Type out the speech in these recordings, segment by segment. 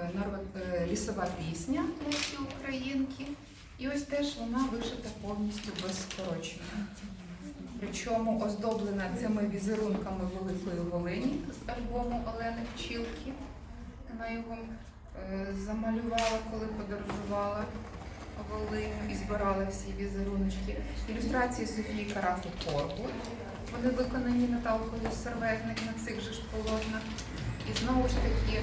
е, народ- е, лісова пісня Лесі Українки. І ось теж вона вишита повністю без. Причому оздоблена цими візерунками Великої Волині з альбому Олени Пчілки. Вона його е, замалювала, коли подорожувала Волиню і збирала всі візеруночки. Ілюстрації Софії Карафи Корбут. Вони виконані Наталкою Серветник на цих же ж полотнах. І знову ж таки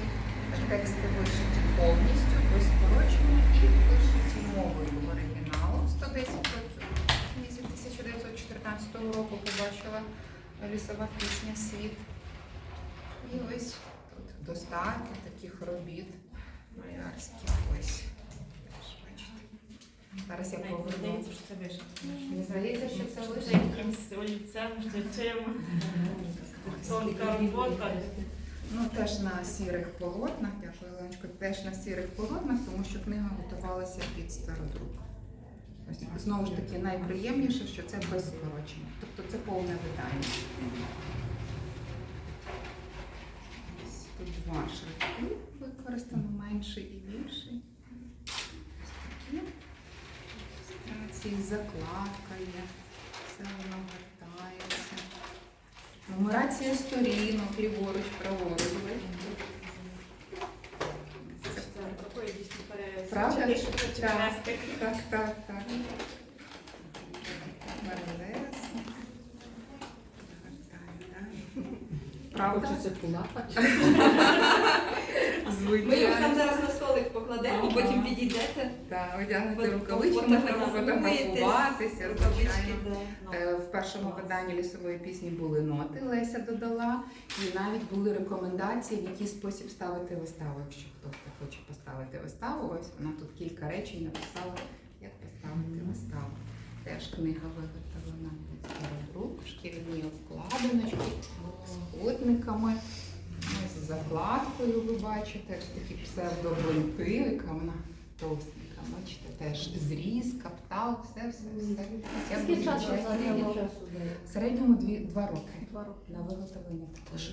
тексти вишиті повністю, без скорочення і вишиті мовою оригіналу. 110 років. Місяць 1914 року побачила лісова пісня Світ. І ось тут достатньо таких робіт малярських. Ось. Зараз я поверну. Мені здається, що це Це вишивка. олівцем, штучем. Тонка робота. Ну, теж на сірих полотнах, дякую, Оленочко, теж на сірих полотнах, тому що книга готувалася під стародрук. Ось знову ж таки найприємніше, що це без скорочення. Тобто це повне видання. Ось Тут два шрифти використано менший і більший. Ось такі. Ілюстрації, закладка є. Все. Нумерація сторінок, ліворуч, праворуч. Правда? Так. Так, так, так. Правда? Хочеться полапати. Ми його там зараз на столик покладемо, потім підійдете. Так, одягнути Фото- рукавички, фотографуєтесь, фотографуватися, Рукавички, звичайно. Е, В першому виданні лісової пісні були ноти, Леся додала, і навіть були рекомендації, в який спосіб ставити виставу. Якщо хтось хоче поставити виставу, ось вона тут кілька речень написала, як поставити виставу. Теж книга виготовлена стародрук, шкіряні обкладиночки з кутниками, з закладкою ви бачите, такі псевдобинти, яка вона товстенька. Бачите, теж зріз, каптал, все, все, все. Я Скільки буду часу чесно. зайняло? В середньому дві, два роки Два роки. на виготовлення також.